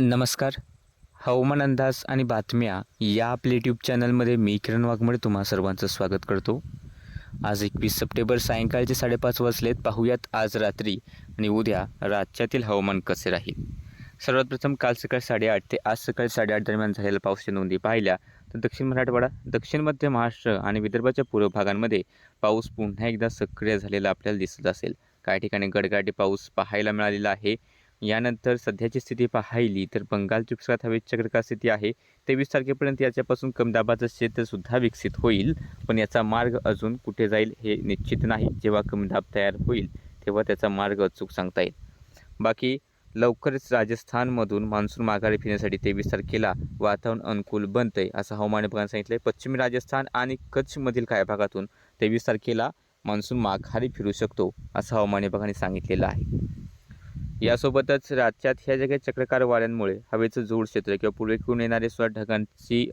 नमस्कार. हवामान अंदाज आणि बातम्या या आपल्या यूट्यूब चॅनलमध्ये मी किरण वाघमोडे तुम्हा सर्वांचं स्वागत करतो. आज एकवीस सप्टेंबर सायंकाळचे साडेपाच वाजलेत. पाहूयात आज रात्री आणि उद्या राज्यातील हवामान कसे राहील? सर्वात प्रथम काल सकाळी साडेआठ ते आज सकाळी साडेआठ दरम्यान झालेल्या पावसाच्या नोंदी पाहिल्या तर दक्षिण मराठवाडा दक्षिण मध्य महाराष्ट्र आणि विदर्भाच्या पूर्व भागांमध्ये पाऊस पुन्हा एकदा सक्रिय झालेला आपल्याला दिसत असेल. काही ठिकाणी गडगाटी पाऊस पाहायला मिळालेला आहे. यानंतर सध्याची स्थिती पाहिली तर बंगालची उपसागरात हवेत चक्रकार स्थिती आहे. तेवीस तारखेपर्यंत याच्यापासून कमदाबाचं क्षेत्रसुद्धा विकसित होईल. पण याचा मार्ग अजून कुठे जाईल हे निश्चित नाही. जेव्हा कमदाब तयार होईल तेव्हा त्याचा मार्ग अचूक सांगता येईल. बाकी लवकरच राजस्थानमधून मान्सून माघारी फिरण्यासाठी तेवीस तारखेला वातावरण अनुकूल बनतंय असं हवामान विभागाने सांगितलं आहे पश्चिमी राजस्थान आणि कच्छमधील काही भागातून तेवीस तारखेला मान्सून माघारी फिरू शकतो असं हवामान विभागाने सांगितलेलं आहे. यासोबतच राज्यात ह्या जगात चक्रकार वाऱ्यांमुळे हवेचं जोड क्षेत्र किंवा पूर्वेकडून येणारे स्व ढगांची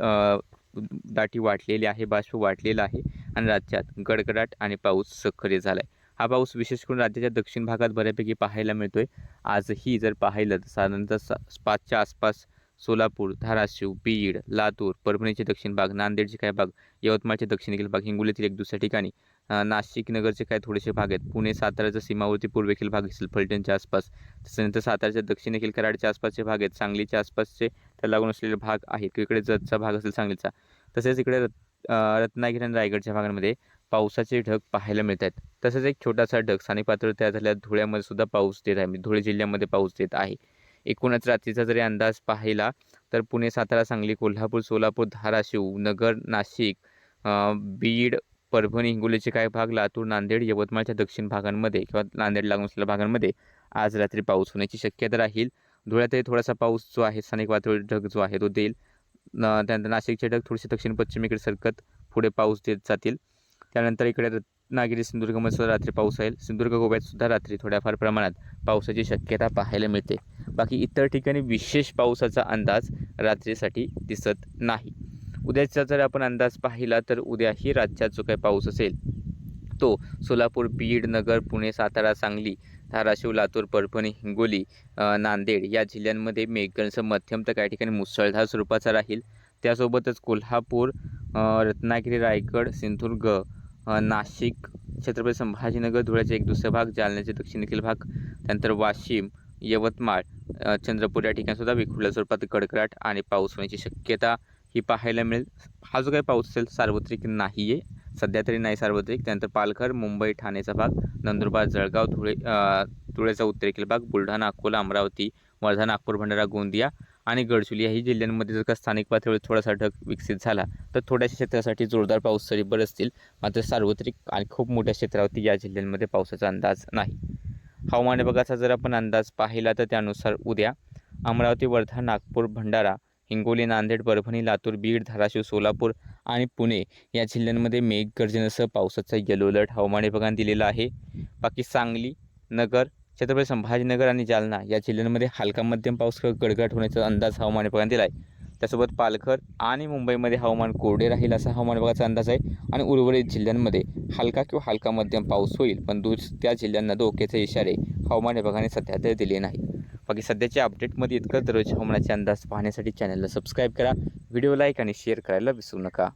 दाटी वाटलेली आहे बाष्प वाटलेला आहे आणि राज्यात गडगडाट आणि पाऊस सक्रिय झाला आहे हा पाऊस विशेष करून राज्याच्या दक्षिण भागात बऱ्यापैकी पाहायला मिळतो आहे आजही जर पाहिलं तर साधारणतः सा पाचच्या आसपास सोलापूर धाराशिव बीड लातूर परभणीचे दक्षिण भाग नांदेडचे काही भाग यवतमाळचे दक्षिणेकडील भाग हिंगोलीतील एक दुसऱ्या ठिकाणी नाशिक नगरचे काही थोडेसे भाग आहेत. पुणे साताऱ्याचा सीमावर्ती पूर्वेकडील भाग असेल फलटणच्या आसपास. त्याच्यानंतर साताऱ्याच्या दक्षिणेखील कराडच्या आसपासचे भाग आहेत. सांगलीच्या आसपासचे त्या लागून असलेले भाग आहेत. इकडे जतचा भाग असेल सांगलीचा. तसेच इकडे रत रत्नागिरी आणि रायगडच्या भागांमध्ये पावसाचे ढग पाहायला मिळत आहेत तसेच एक छोटासा ढग स्थानिक पातळीवर तयार झालेल्या धुळ्यामध्ये सुद्धा पाऊस देत आहे. म्हणजे धुळे जिल्ह्यामध्ये पाऊस देत आहे. एकूणच रात्रीचा जरी अंदाज पाहिला तर पुणे सातारा सांगली कोल्हापूर सोलापूर धाराशिव नगर नाशिक बीड परभणी हिंगोलीचे काही भाग लातूर नांदेड यवतमाळच्या दक्षिण भागांमध्ये किंवा नांदेड लागून असलेल्या भागांमध्ये आज रात्री पाऊस होण्याची शक्यता राहील. धुळ्यातही थोडासा पाऊस जो आहे स्थानिक वातावरण ढग जो आहे तो देईल. त्यानंतर नाशिकचे ढग थोडेसे दक्षिण पश्चिमेकडे सरकत पुढे पाऊस देत जातील. त्यानंतर इकडे रत्नागिरी सिंधुदुर्गमध्ये सुद्धा रात्री पाऊस आहे सिंधुदुर्ग गोव्यात सुद्धा रात्री थोड्याफार प्रमाणात पावसाची शक्यता पाहायला मिळते. बाकी इतर ठिकाणी विशेष पावसाचा अंदाज रात्रीसाठी दिसत नाही. उद्याचा जर आपण अंदाज पाहिला तर उद्याही राज्यात जो काही पाऊस असेल तो सोलापूर बीड नगर पुणे सातारा सांगली धाराशिव लातूर परभणी हिंगोली नांदेड या जिल्ह्यांमध्ये मेघगणसह मध्यम तर काही ठिकाणी मुसळधार स्वरूपाचा राहील. त्यासोबतच कोल्हापूर रत्नागिरी रायगड सिंधुदुर्ग नाशिक छत्रपती संभाजीनगर धुळ्याचा एक दुसरा भाग जालन्याचे दक्षिणेतील भाग त्यानंतर वाशिम यवतमाळ चंद्रपूर या ठिकाणीसुद्धा विखुरल्या स्वरूपात कडकडाट आणि पाऊस होण्याची शक्यता ही पाहायला मिळेल. हा जो काही पाऊस असेल सार्वत्रिक नाही आहे सध्या तरी नाही सार्वत्रिक. त्यानंतर पालघर मुंबई ठाणेचा भाग नंदुरबार जळगाव धुळे धुळ्याचा उत्तरेकडील भाग बुलढाणा अकोला अमरावती वर्धा नागपूर भंडारा गोंदिया आणि गडचुली याही जिल्ह्यांमध्ये जर का स्थानिक पातळीवर थोडासा ढग विकसित झाला तर थोड्याशा क्षेत्रासाठी जोरदार पाऊस सरी बरसतील मात्र सार्वत्रिक आणि खूप मोठ्या क्षेत्रावरती या जिल्ह्यांमध्ये पावसाचा अंदाज नाही. हवामान विभागाचा जर आपण अंदाज पाहिला तर त्यानुसार उद्या अमरावती वर्धा नागपूर भंडारा हिंगोली नांदेड परभणी लातूर बीड धाराशिव सोलापूर आणि पुणे या जिल्ह्यांमध्ये मेघगर्जनेसह पावसाचा येलो अलर्ट हवामान विभागाने दिलेला आहे. बाकी सांगली नगर छत्रपती संभाजीनगर आणि जालना या जिल्ह्यांमध्ये हलका मध्यम पाऊस गडगड होण्याचा अंदाज हवामान विभागाने दिला आहे. त्यासोबत पालघर आणि मुंबईमध्ये हवामान कोरडे राहील असा हवामान विभागाचा अंदाज आहे आणि उर्वरित जिल्ह्यांमध्ये हलका किंवा हलका मध्यम पाऊस होईल पण दूर त्या जिल्ह्यांना धोक्याचे इशारे हवामान विभागाने सध्या तरी दिले नाही बाकी सध्याच्या अपडेटमध्ये इतकं दररोज हवामानाचे अंदाज पाहण्यासाठी चॅनलला सबस्क्राईब करा व्हिडिओ लाईक आणि शेअर करायला विसरू नका.